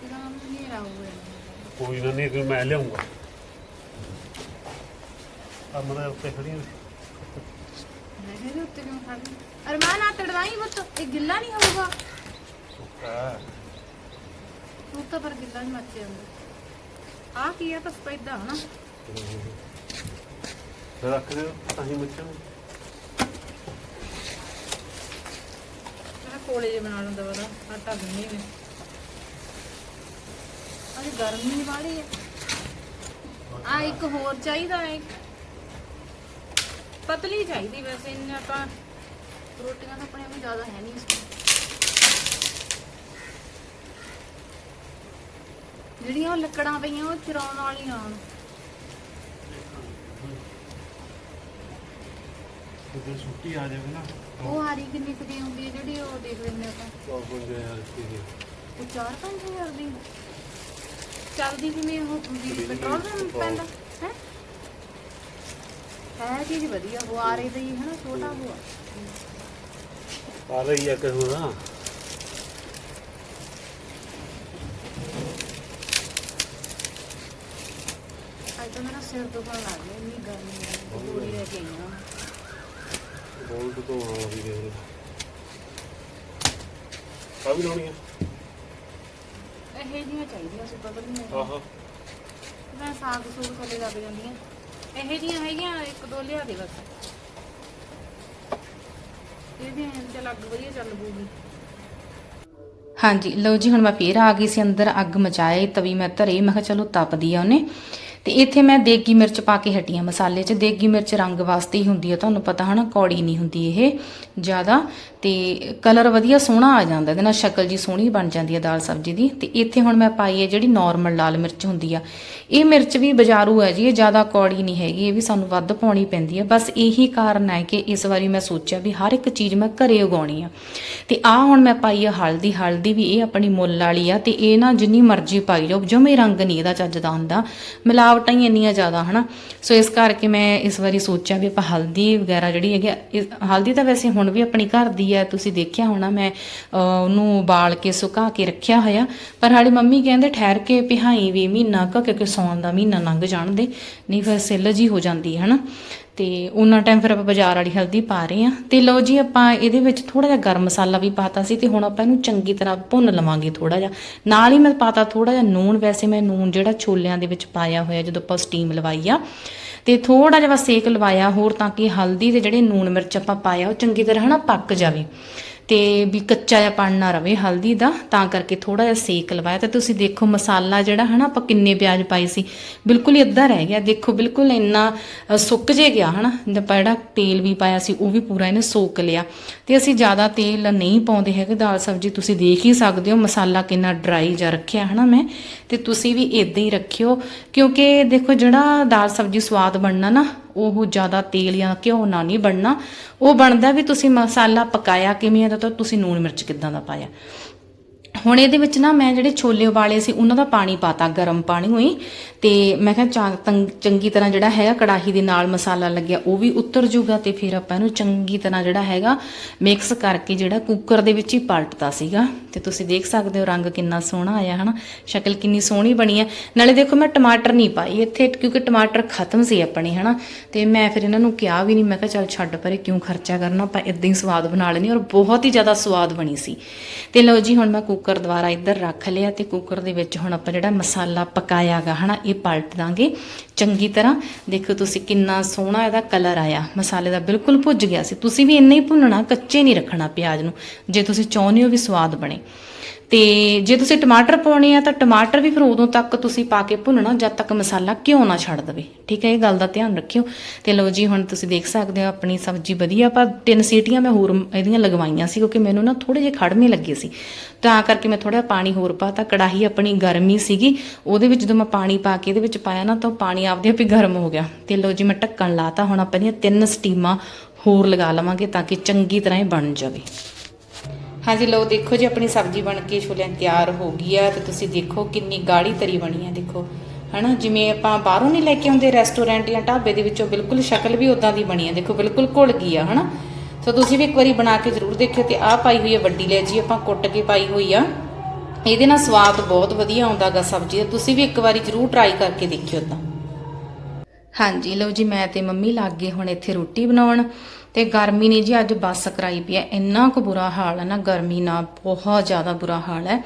ਫਿਰ ਆਮ ਹਨੇਰਾ ਹੋ ਜਾਣਾ ਕੋਈ ਨਾ ਨਹੀਂ ਮੈਂ ਲਿਆਉਂਗਾ। ਆ ਮਰਾ ਉੱਤੇ ਖੜੀ ਹੋਈ। ਮੈਂ ਕਿਹਾ ਇਹਦੇ ਉੱਤੇ ਕਿਉਂ ਖੜ ਗਈ? ਅਰਮਾਨ ਆ ਤੜਵਾਈ ਮਤ ਇਹ ਗਿੱਲਾ ਨਹੀਂ ਹੋਊਗਾ? ਸੁੱਕਾ ਤੂੰ ਤਾਂ ਪਰ ਗਿੱਲਾ ਨਹੀਂ ਮੱਚ ਜਾਂਦਾ। ਆ ਕੀ ਆ ਤਾਂ ਸਪੈਦਾ ਹਨਾ? ਰੱਖ ਦਿਓ ਹੀ ਮੱਛਾਂ ਮੈਂ ਕੋਲੇ ਜੇ ਬਣਾ ਲੈਂਦਾ ਵਾਲਾ ਆਟਾ ਗੁੰਨੀ ਨੇ। ਅਰੇ ਗਰਮੀ ਵਾਲੀ ਹੈ ਆ ਇੱਕ ਹੋਰ ਚਾਹੀਦਾ ਹੈ। ਪਤਲੀ ਚਾਹੀਦੀ ਵੈਸੇ ਇੰਨਾ ਤਾਂ ਰੋਟੀਆਂ ਤਾਂ ਆਪਣੇ ਕੋਲ ਜ਼ਿਆਦਾ ਹੈ ਨਹੀਂ ਇਸ ਜਿਹੜੀਆਂ ਉਹ ਲੱਕੜਾਂ ਪਈਆਂ ਉਹ ਚਰਾਉਣ ਵਾਲੀਆਂ। ਹਨ ਛੁੱਟੀ ਆ ਜਾਵੇ ਨਾ ਉਹ ਹਾਰੀ ਕਿੰਨੀ ਕੁ ਦੀ ਹੁੰਦੀ ਹੈ ਜਿਹੜੀ ਉਹ ਦੇਖ ਲੈਂਦੇ ਆਪਾਂ। ਬਣ ਜਾਏ ਯਾਰ ਕੀ ਉਹ 4-5000 ਦੀ। ਚੱਲਦੀ ਕਿਵੇਂ ਉਹ ਹੁੰਦੀ ਪੈਟਰੋਲ ਦਾ ਪੈਂਦਾ? ਹੈ? ਹੈ ਚੀਜ਼ ਵਧੀਆ ਉਹ ਆ ਰਹੀ ਹੀ ਹਨਾ ਛੋਟਾ ਉਹ ਆ ਰਹੀ ਆ ਕਿਹੋ ਨਾ ਅੱਜ ਤਾਂ ਮੇਰਾ ਸਿਰ ਦੁਖਣ ਲੱਗ ਗਿਆ ਇੰਨੀ ਗਰਮੀ ਹੈ ਗੋਲੀ ਲੈ ਕੇ ਆਈ ਹਾਂ ਬੋਲਟ ਤੋਂ ਆ ਵੀ ਦੇਖ ਆ ਵੀ ਲਾਉਣੀ ਆ। ਇਹ ਜੀਆਂ ਚਾਹੀਦੀਆਂ ਸੀ ਪਤਾ ਨਹੀਂ ਆਹਾ। ਮੈਂ ਸਾਗ ਸੂਗ ਥੱਲੇ ਲੱਗ ਜਾਂਦੀਆਂ ਇਹ ਜੀਆਂ ਹੈਗੀਆਂ, ਇੱਕ ਦੋ ਲਿਆ ਦੇ ਬਸ। ਇਹ ਵੀ ਐਂ ਚੱਲ ਅੱਗ ਵਧੀਆ ਚੱਲ ਪੂਗੀ ਹਾਂਜੀ, ਲਓ ਜੀ, ਹੁਣ ਮੈਂ ਫੇਰ ਆ ਗਈ ਸੀ ਅੰਦਰ, ਅੱਗ ਮਚਾਏ, ਤਵੀ ਮੈਂ ਧਰੀ, ਮੈਂ ਕਿਹਾ ਚਲੋ ਤਪਦੀ ਆ ਉਹਨੇ। ਤੇ ਇੱਥੇ ਮੈਂ ਦੇਗੀ ਮਿਰਚ ਪਾ ਕੇ ਹਟੀਆਂ ਮਸਾਲੇ 'ਚ। ਦੇਗੀ ਮਿਰਚ ਰੰਗ ਵਾਸਤੇ ਹੀ ਹੁੰਦੀ ਹੈ ਤੁਹਾਨੂੰ ਪਤਾ ਹਨਾ, ਕੌੜੀ ਨਹੀਂ ਹੁੰਦੀ ਇਹ ਜ਼ਿਆਦਾ। ਤੇ ਕਲਰ ਵਧੀਆ ਸੋਹਣਾ ਆ ਜਾਂਦਾ, ਇਹਦੇ ਨਾਲ ਸ਼ਕਲ ਜੀ ਸੋਹਣੀ ਬਣ ਜਾਂਦੀ ਹੈ ਦਾਲ ਸਬਜ਼ੀ ਦੀ। ਤੇ ਇੱਥੇ ਹੁਣ ਮੈਂ ਪਾਈ ਹੈ ਜਿਹੜੀ ਨਾਰਮਲ ਲਾਲ ਮਿਰਚ ਹੁੰਦੀ ਆ। ਇਹ ਮਿਰਚ ਵੀ ਬਾਜ਼ਾਰੂ ਹੈ ਜੀ, ਇਹ ਜ਼ਿਆਦਾ ਕੌੜੀ ਨਹੀਂ ਹੈਗੀ, ਇਹ ਵੀ ਸਾਨੂੰ ਵੱਧ ਪਾਉਣੀ ਪੈਂਦੀ ਹੈ ਬਸ ਇਹੀ ਕਾਰਨ ਹੈ ਕਿ ਇਸ ਵਾਰੀ ਮੈਂ ਸੋਚਿਆ ਵੀ ਹਰ ਇੱਕ ਚੀਜ਼ ਮੈਂ ਘਰੇ ਉਗਾਉਣੀ ਆ। ਤੇ ਆ ਹੁਣ ਮੈਂ ਪਾਈ ਆ ਹਲਦੀ ਹਲਦੀ ਵੀ ਇਹ ਆਪਣੀ ਮੁੱਲ ਵਾਲੀ ਆ। ਤੇ ਇਹ ਨਾ ਜਿੰਨੀ ਮਰਜ਼ੀ ਪਾਈ ਜਾਓ, ਜਮੇ ਰੰਗ ਨਹੀਂ ਇਹਦਾ ਚੱਜਦਾ ਹੁੰਦਾ। ਮਿਲਾਵਟਾਂ ਹੀ ਇੰਨੀਆਂ ਜ਼ਿਆਦਾ ਹਨਾ? ਸੋ ਇਸ ਕਰਕੇ ਮੈਂ ਇਸ ਵਾਰੀ ਸੋਚਿਆ ਵੀ ਆਪਾਂ ਹਲਦੀ ਵਗੈਰਾ ਜਿਹੜੀ ਹੈਗੀ ਆ, ਹਲਦੀ ਤਾਂ ਵੈਸੇ ਹੁਣ ਵੀ ਆਪਣੀ ਘਰ ਦੀ ਹੈ ਤੁਸੀਂ ਦੇਖਿਆ ਹੋਣਾ ਮੈਂ ਅਹ, ਉਹਨੂੰ ਉਬਾਲ ਕੇ ਸੁਕਾ ਕੇ ਰੱਖਿਆ ਹੋਇਆ। ਪਰ ਹਾਲੇ ਮੰਮੀ ਕਹਿੰਦੇ ਠਹਿਰ ਕੇ ਪਿਹਾਈ ਵੀ ਮਹੀਨਾ ਕੁ ਕਿਉਂਕਿ ਸੌਣ ਦਾ ਮਹੀਨਾ ਲੰਘ ਜਾਣ ਦੇ ਨਹੀਂ ਫਿਰ ਸਿੱਲ ਜੀ ਹੋ ਜਾਂਦੀ ਹੈ ਹਨਾ? ਤੇ ਉਹਨਾਂ ਟਾਈਮ ਫਿਰ ਆਪਾਂ ਬਾਜ਼ਾਰ ਵਾਲੀ ਹਲਦੀ ਪਾ ਰਹੇ ਆ ਤੇ ਲਓ ਜੀ, ਆਪਾਂ ਇਹਦੇ ਵਿੱਚ ਥੋੜਾ ਜਿਹਾ ਗਰਮ ਮਸਾਲਾ ਵੀ ਪਾਤਾ ਸੀ ਤੇ ਹੁਣ ਆਪਾਂ ਇਹਨੂੰ ਚੰਗੀ ਤਰ੍ਹਾਂ ਭੁੰਨ ਲਵਾਂਗੇ ਥੋੜਾ ਜਿਹਾ। ਨਾਲ ਹੀ ਮੈਂ ਪਾਤਾ ਥੋੜਾ ਜਿਹਾ ਨੂਨ ਵੈਸੇ ਮੈਂ ਨੂਨ ਜਿਹੜਾ ਛੋਲਿਆਂ ਦੇ ਵਿੱਚ ਪਾਇਆ ਹੋਇਆ ਜਦੋਂ ਆਪਾਂ ਸਟੀਮ ਲਵਾਈ ਆ। ਤੇ ਥੋੜਾ ਜਿਹਾ ਬਸ ਸੇਕ ਲਵਾਇਆ ਹੋਰ ਤਾਂ ਕਿ ਹਲਦੀ ਤੇ ਜਿਹੜੇ ਨੂਨ ਮਿਰਚ ਆਪਾਂ ਪਾਇਆ, ਉਹ ਚੰਗੀ ਤਰ੍ਹਾਂ ਹਨਾ ਪੱਕ ਜਾਵੇ। ਤੇ ਵੀ ਕੱਚਾ ਜਿਹਾ ਪਣ ਨਾ ਰਵੇ ਹਲਦੀ ਦਾ, ਤਾਂ ਕਰਕੇ ਥੋੜਾ ਜਿਹਾ ਸੇਕ ਲਵਾਇਆ। ਤੇ ਤੁਸੀਂ ਦੇਖੋ ਮਸਾਲਾ ਜਿਹੜਾ ਹਨਾ, ਆਪਾਂ ਕਿੰਨੇ ਪਿਆਜ਼ ਪਾਈ ਸੀ। ਬਿਲਕੁਲ ਹੀ ਅੱਧਾ ਰਹਿ ਗਿਆ। ਦੇਖੋ ਬਿਲਕੁਲ ਇੰਨਾ ਸੁੱਕ ਜੇ ਗਿਆ ਹਨਾ। ਜਿੱਦਾਂ ਆਪਾਂ ਜਿਹੜਾ ਤੇਲ ਵੀ ਪਾਇਆ ਸੀ, ਉਹ ਵੀ ਪੂਰਾ ਇਹਨੇ ਸੋਕ ਲਿਆ। ਤੇ ਅਸੀਂ ਜ਼ਿਆਦਾ ਤੇਲ ਨਹੀਂ ਪਾਉਂਦੇ ਹੈਗੇ। ਦਾਲ ਸਬਜ਼ੀ ਤੁਸੀਂ ਦੇਖ ਹੀ ਸਕਦੇ ਹੋ, ਮਸਾਲਾ ਕਿੰਨਾ ਡਰਾਈ ਜਿਹਾ ਰੱਖਿਆ ਹਨਾ ਮੈਂ। ਤੇ ਤੁਸੀਂ ਵੀ ਇਦਾਂ ਹੀ ਰੱਖਿਓ, ਕਿਉਂਕਿ ਦੇਖੋ ਜਿਹੜਾ ਦਾਲ ਸਬਜ਼ੀ ਸਵਾਦ ਬਣਨਾ ਨਾ, ਉਹ ਜ਼ਿਆਦਾ ਤੇਲ ਜਾਂ ਘਿਓ ਨਾ ਨਹੀਂ ਬਣਨਾ। ਉਹ ਬਣਦਾ ਵੀ ਤੁਸੀਂ ਮਸਾਲਾ ਪਕਾਇਆ ਕਿਵੇਂ ਆ, ਤਾਂ ਤੁਸੀਂ ਨੂਣ ਮਿਰਚ ਕਿੱਦਾਂ ਦਾ ਪਾਇਆ। ਹੁਣ ਇਹਦੇ ਵਿੱਚ ਨਾ ਮੈਂ ਜਿਹੜੇ ਛੋਲੇ ਉਬਾਲੇ ਸੀ, ਉਹਨਾਂ ਦਾ ਪਾਣੀ ਪਾਤਾ, ਗਰਮ ਪਾਣੀ ਹੋਈ। ਤੇ ਮੈਂ ਕਿਹਾ ਚਾ- ਤੰਗ- ਚੰਗੀ ਤਰ੍ਹਾਂ ਜਿਹੜਾ ਹੈਗਾ ਕੜਾਹੀ ਦੇ ਨਾਲ ਮਸਾਲਾ ਲੱਗਿਆ, ਉਹ ਵੀ ਉਤਰ ਜੂਗਾ ਤੇ ਫਿਰ ਆਪਾਂ ਇਹਨੂੰ ਚੰਗੀ ਤਰ੍ਹਾਂ ਜਿਹੜਾ ਹੈਗਾ ਮਿਕਸ ਕਰਕੇ ਜਿਹੜਾ ਕੁੱਕਰ ਦੇ ਵਿੱਚ ਹੀ ਪਲਟਤਾ ਸੀਗਾ। ਤੇ ਤੁਸੀਂ ਦੇਖ ਸਕਦੇ ਹੋ ਰੰਗ ਕਿੰਨਾ ਸੋਹਣਾ ਆਇਆ, ਹਨਾ? ਸ਼ਕਲ ਕਿੰਨੀ ਸੋਹਣੀ ਬਣੀ ਹੈ। ਨਾਲੇ ਦੇਖੋ ਮੈਂ ਟਮਾਟਰ ਨਹੀਂ ਪਾਈ ਇੱਥੇ, ਕਿਉਂਕਿ ਟਮਾਟਰ ਖਤਮ ਸੀ ਆਪਣੇ, ਹਨਾ? ਤੇ ਮੈਂ ਫਿਰ ਇਹਨਾਂ ਨੂੰ ਕਿਹਾ ਵੀ ਨਹੀਂ, ਮੈਂ ਕਿਹਾ ਚੱਲ ਛੱਡ ਪਰੇ, ਕਿਉਂ ਖਰਚਾ ਕਰਨਾ? ਆਪਾਂ ਇਦਾਂ ਹੀ ਸਵਾਦ ਬਣਾ ਲੈਣੀ ਔਰ ਬਹੁਤ ਹੀ ਜ਼ਿਆਦਾ ਸਵਾਦ ਬਣੀ ਸੀ। ਤੇ ਲਓ ਜੀ, ਹੁਣ ਮੈਂ ਕੁੱਕ ਕੁੱਕਰ ਦੁਆਰਾ ਇੱਧਰ ਰੱਖ ਲਿਆ ਤੇ ਕੁੱਕਰ ਦੇ ਵਿੱਚ ਹੁਣ ਆਪਾਂ ਜਿਹੜਾ ਮਸਾਲਾ ਪਕਾਇਆਗਾ, ਹਨਾ, ਇਹ ਪਲਟ ਦਾਂਗੇ। ਚੰਗੀ ਤਰ੍ਹਾਂ। ਦੇਖੋ ਤੁਸੀਂ ਕਿੰਨਾ ਸੋਹਣਾ ਇਹਦਾ ਕਲਰ ਆਇਆ। ਮਸਾਲੇ ਦਾ ਬਿਲਕੁਲ ਭੁੱਜ ਗਿਆ ਸੀ। ਤੁਸੀਂ ਵੀ ਇੰਨਾ ਹੀ ਭੁੰਨਣਾ, ਕੱਚੇ ਨਹੀਂ ਰੱਖਣਾ ਪਿਆਜ਼ ਨੂੰ। ਜੇ ਤੁਸੀਂ ਚਾਹੁੰਦੇ ਹੋ ਵੀ ਸਵਾਦ ਬਣੇ। ਤੇ ਜੇ ਤੁਸੀਂ ਟਮਾਟਰ ਪਾਉਣੇ ਆ ਤਾਂ ਟਮਾਟਰ ਵੀ ਫਿਰ ਉਦੋਂ ਤੱਕ ਤੁਸੀਂ ਪਾ ਕੇ ਭੁੰਨਣਾ, ਜਦ ਤੱਕ ਮਸਾਲਾ ਘਿਓ ਨਾ ਛੱਡ ਦੇਵੇ। ਠੀਕ ਹੈ, ਇਹ ਗੱਲ ਦਾ ਧਿਆਨ ਰੱਖਿਓ। ਤੇ ਲਓ ਜੀ, ਹੁਣ ਤੁਸੀਂ ਦੇਖ ਸਕਦੇ ਹੋ ਆਪਣੀ ਸਬਜ਼ੀ ਵਧੀਆ। ਪਰ ਤਿੰਨ ਸੀਟੀਆਂ ਮੈਂ ਹੋਰ ਇਹਦੀਆਂ ਲਗਵਾਈਆਂ ਸੀ, ਕਿਉਂਕਿ ਮੈਨੂੰ ਨਾ ਥੋੜੇ ਜਿਹੇ ਖੜਮੇ ਲੱਗੇ ਸੀ। ਤਾਂ ਕਰਕੇ ਮੈਂ ਥੋੜਾ ਪਾਣੀ ਹੋਰ ਪਾਤਾ। ਕੜਾਹੀ ਆਪਣੀ ਗਰਮੀ ਸੀਗੀ। ਉਹਦੇ ਵਿੱਚ ਜਦੋਂ ਮੈਂ ਪਾਣੀ ਪਾ ਕੇ ਇਹਦੇ ਵਿੱਚ ਪਾਇਆ ਨਾ, ਤਾਂ ਉਹ ਪਾਣੀ ਆਪਦੇ ਆਪ ਹੀ ਗਰਮ ਹੋ ਗਿਆ ਤੇ ਲੋ ਜੀ ਮੈਂ ਢੱਕਣ ਲਾਤਾ, ਹੁਣ ਆਪਾਂ ਦੀਆਂ ਤਿੰਨ ਸਟੀਮਾਂ ਹੋਰ ਲਗਾ ਲਵਾਂਗੇ ਤਾਂ ਕਿ ਚੰਗੀ ਤਰ੍ਹਾਂ ਇਹ ਬਣ ਜਾਵੇ। ਹਾਂਜੀ ਲੋ ਦੇਖੋ ਜੀ, ਆਪਣੀ ਸਬਜ਼ੀ ਬਣ ਕੇ ਛੋਲਿਆਂ ਤਿਆਰ ਹੋ ਗਈ ਆ ਤੇ ਤੁਸੀਂ ਦੇਖੋ ਕਿੰਨੀ ਗਾੜੀ ਤਰੀ ਬਣੀ ਆ, ਦੇਖੋ। ਹਨਾ, ਜਿਵੇਂ ਆਪਾਂ ਬਾਹਰੋਂ ਨਹੀਂ ਲੈ ਕੇ ਆਉਂਦੇ ਰੈਸਟੋਰੈਂਟ ਜਾਂ ਢਾਬੇ ਦੇ ਵਿੱਚੋਂ, ਬਿਲਕੁਲ ਸ਼ਕਲ ਵੀ ਉਦਾਂ ਦੀ ਬਣੀ ਆ, ਦੇਖੋ, ਬਿਲਕੁਲ ਘੁਲ ਗਈ ਆ, ਹਨਾ। ਸੋ ਤੁਸੀਂ ਵੀ ਇੱਕ ਵਾਰੀ ਬਣਾ ਕੇ ਜ਼ਰੂਰ ਦੇਖਿਓ ਤੇ ਆਹ ਪਾਈ ਹੋਈ ਆ ਵੱਡੀ ਲੈ ਜੀ, ਆਪਾਂ ਕੁੱਟ ਕੇ ਪਾਈ ਹੋਈ ਆ। ਇਹਦੇ ਨਾਲ ਸਵਾਦ ਬਹੁਤ ਵਧੀਆ ਆਉਂਦਾਗਾ ਸਬਜ਼ੀ ਦਾ, ਤੁਸੀਂ ਵੀ ਇੱਕ ਵਾਰੀ ਜ਼ਰੂਰ ਟਰਾਈ ਕਰਕੇ ਦੇਖਿਓ ਤਾਂ ਹਾਂਜੀ ਲਓ ਜੀ ਮੈਂ ਤੇ ਮੰਮੀ ਲੱਗ ਗਏ ਹੁਣ ਇੱਥੇ ਰੋਟੀ ਬਣਾਉਣ। ਤੇ ਗਰਮੀ ਨੇ ਜੀ ਅੱਜ ਬੱਸ ਕਰਾਈ ਪਈ ਹੈ। ਇੰਨਾ ਕੁ ਬੁਰਾ ਹਾਲ ਹੈ ਨਾ, ਗਰਮੀ ਨਾਲ ਬਹੁਤ ਜ਼ਿਆਦਾ ਬੁਰਾ ਹਾਲ ਹੈ।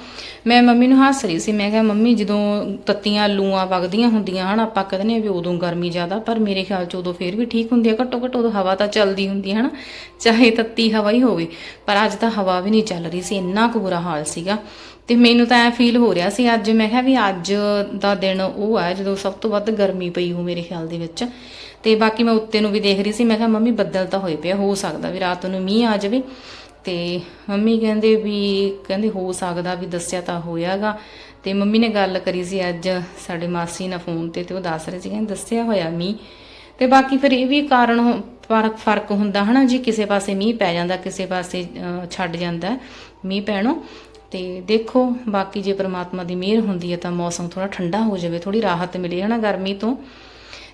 ਮੈਂ ਮੰਮੀ ਨੂੰ ਹੱਸ ਰਹੀ ਸੀ, ਮੈਂ ਕਿਹਾ, ਮੰਮੀ, ਜਦੋਂ ਤੱਤੀਆਂ, ਲੂਆਂ ਵਗਦੀਆਂ ਹੁੰਦੀਆਂ ਹਨ, ਆਪਾਂ ਕਹਿੰਦੇ ਨੇ ਵੀ ਉਦੋਂ ਗਰਮੀ ਜ਼ਿਆਦਾ, ਪਰ ਮੇਰੇ ਖਿਆਲ ਚ ਉਦੋਂ ਫੇਰ ਵੀ ਠੀਕ ਹੁੰਦੀ ਹੈ। ਘੱਟੋ ਘੱਟ ਉਦੋਂ ਹਵਾ ਤਾਂ ਚੱਲਦੀ ਹੁੰਦੀ ਹੈ ਨਾ ਚਾਹੇ ਤੱਤੀ ਹਵਾ ਹੀ ਹੋਵੇ, ਪਰ ਅੱਜ ਤਾਂ ਹਵਾ ਵੀ ਨਹੀਂ ਚੱਲ ਰਹੀ ਸੀ, ਇੰਨਾ ਕੁ ਬੁਰਾ ਹਾਲ ਸੀਗਾ। ਤੇ ਮੈਨੂੰ ਤਾਂ ਐ ਫੀਲ ਹੋ ਰਿਹਾ ਸੀ, ਅੱਜ ਮੈਂ ਕਿਹਾ ਵੀ ਅੱਜ ਦਾ ਦਿਨ ਉਹ ਹੈ, ਜਦੋਂ ਸਭ ਤੋਂ ਵੱਧ ਗਰਮੀ ਪਈ ਹੋ ਮੇਰੇ ਖਿਆਲ ਦੇ ਵਿੱਚ। ਤੇ ਬਾਕੀ ਮੈਂ ਉੱਤੇ ਨੂੰ ਵੀ ਦੇਖ ਰਹੀ ਸੀ, ਮੈਂ ਕਿਹਾ, ਮੰਮੀ, ਬੱਦਲ ਤਾਂ ਹੋਏ ਪਿਆ, ਹੋ ਸਕਦਾ ਵੀ ਰਾਤ ਨੂੰ ਮੀਂਹ ਆ ਜਾਵੇ। ਤੇ ਮੰਮੀ ਕਹਿੰਦੇ ਵੀ, ਕਹਿੰਦੇ ਹੋ ਸਕਦਾ ਵੀ ਦੱਸਿਆ ਤਾਂ ਹੋਇਆਗਾ। ਤੇ ਮੰਮੀ ਨੇ ਗੱਲ ਕਰੀ ਸੀ ਅੱਜ ਸਾਡੇ ਮਾਸੀ ਨਾਲ ਫੋਨ ਤੇ ਤੇ ਉਹ ਦੱਸ ਰਹੇ ਸੀ, ਕਹਿੰਦੇ ਦੱਸਿਆ ਹੋਇਆ ਮੀਂਹ। ਤੇ ਬਾਕੀ ਫਿਰ ਇਹ ਵੀ ਕਾਰਨ ਹੋ- ਫ਼ਰਕ ਫ਼ਰਕ ਹੁੰਦਾ ਹਨਾ ਜੀ, ਕਿਸੇ ਪਾਸੇ ਮੀਂਹ ਪੈ ਜਾਂਦਾ, ਕਿਸੇ ਪਾਸੇ ਛੱਡ ਜਾਂਦਾ ਮੀਂਹ ਪੈਣੋਂ। ਤੇ ਦੇਖੋ, ਬਾਕੀ ਜੇ ਪ੍ਰਮਾਤਮਾ ਦੀ ਮਿਹਰ ਹੁੰਦੀ ਹੈ ਤਾਂ ਮੌਸਮ ਥੋੜਾ ਠੰਡਾ ਹੋ ਜਾਵੇ ਥੋੜੀ ਰਾਹਤ ਮਿਲੇ ਹਨਾ ਗਰਮੀ ਤੋਂ।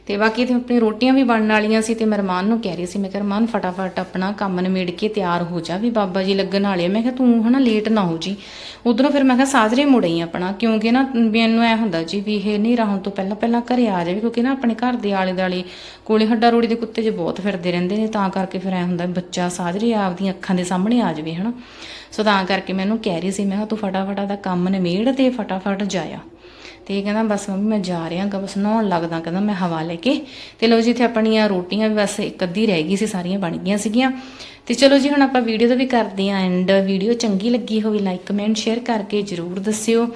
ਤੇ ਬਾਕੀ ਤੇ ਆਪਣੀ ਰੋਟੀਆਂ ਵੀ ਬਣਨ ਵਾਲੀਆਂ ਸੀ ਤੇ ਮੈਂ ਰਮਾਨ ਨੂੰ ਕਹਿ ਰਹੀ ਸੀ, ਮੈਂ ਕਿਹਾ, ਰਮਾਨ, ਫਟਾਫਟ ਆਪਣਾ ਕੰਮ ਨਿਮੇੜ ਕੇ ਤਿਆਰ ਹੋ ਜਾ ਵੀ ਬਾਬਾ ਜੀ ਲੱਗਣ ਵਾਲੇ ਆ। ਮੈਂ ਕਿਹਾ, ਤੂੰ ਹਨਾ ਲੇਟ ਨਾ ਹੋ ਜੀ। ਉਧਰੋਂ ਫਿਰ ਮੈਂ ਕਿਹਾ, ਸਾਜਰੇ ਮੁੜਈ ਆਪਣਾ, ਕਿਉਂਕਿ ਨਾ ਮੈਨੂੰ ਐ ਹੁੰਦਾ ਜੀ ਵੀ ਇਹ ਨਹੀਂ ਰਹਿਣ ਤੋਂ ਪਹਿਲਾਂ ਪਹਿਲਾਂ ਘਰੇ ਆ ਜਾਵੇ, ਕਿਉਂਕਿ ਨਾ ਆਪਣੇ ਘਰ ਦੇ ਆਲੇ ਦਾਲੇ ਕੋਲੇ ਹੱਡਾ ਰੋੜੀ ਦੇ ਕੁੱਤੇ ਜੇ ਬਹੁਤ ਫਿਰਦੇ ਰਹਿੰਦੇ ਨੇ, ਤਾਂ ਕਰਕੇ ਫਿਰ ਐ ਹੁੰਦਾ ਬੱਚਾ ਸਾਜਰੇ ਆਪਦੀਆਂ ਅੱਖਾਂ ਦੇ ਸਾਹਮਣੇ ਆ ਜਾਵੇ, ਹਨਾ? ਸੋ ਤਾਂ ਕਰਕੇ ਮੈਨੂੰ ਕਹਿ ਰਹੀ ਸੀ, ਮੈਂ ਕਿਹਾ, ਤੂੰ ਫਟਾਫਟ ਦਾ ਕੰਮ ਨਿਮੇੜ ਤੇ ਫਟਾਫਟ ਜਾਇਆ ਤੇ ਕਹਿੰਦਾ ਬਸ ਮੰਮੀ ਮੈਂ ਜਾ ਰਿਹਾ ਗਾ, ਬਸ ਨਹਾਉਣ ਲੱਗਦਾ ਕਹਿੰਦਾ ਮੈਂ ਹਵਾ ਲੈ ਕੇ। ਤੇ ਲਓ ਜੀ, ਇੱਥੇ ਆਪਣੀਆਂ ਰੋਟੀਆਂ ਵੀ ਬਸ ਇੱਕ ਅੱਧੀ ਰਹਿ ਗਈ ਸੀ, ਸਾਰੀਆਂ ਬਣ ਗਈਆਂ ਸੀਗੀਆਂ। ਤੇ ਚਲੋ ਜੀ, ਹੁਣ ਆਪਾਂ ਵੀਡੀਓ ਦਾ ਵੀ ਕਰਦੇ ਆਂ ਐਂਡ ਵੀਡੀਓ ਚੰਗੀ ਲੱਗੀ ਹੋਵੇ ਲਾਈਕ ਕਮੈਂਟ ਸ਼ੇਅਰ ਕਰਕੇ ਜਰੂਰ ਦੱਸਿਓ।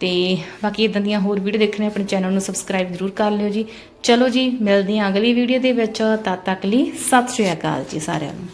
ਤੇ ਬਾਕੀ ਇਦਾਂ ਦੀਆਂ ਹੋਰ ਵੀਡੀਓ ਦੇਖਣੇ ਆਪਣੇ ਚੈਨਲ ਨੂੰ ਸਬਸਕ੍ਰਾਈਬ ਜਰੂਰ ਕਰ ਲਿਓ ਜੀ। ਚਲੋ ਜੀ, ਮਿਲਦੇ ਆਂ ਅਗਲੀ ਵੀਡੀਓ ਦੇ ਵਿੱਚ। ਤਦ ਤੱਕ ਲਈ ਸਤਿ ਸ਼੍ਰੀ ਅਕਾਲ ਜੀ ਸਾਰਿਆਂ ਨੂੰ।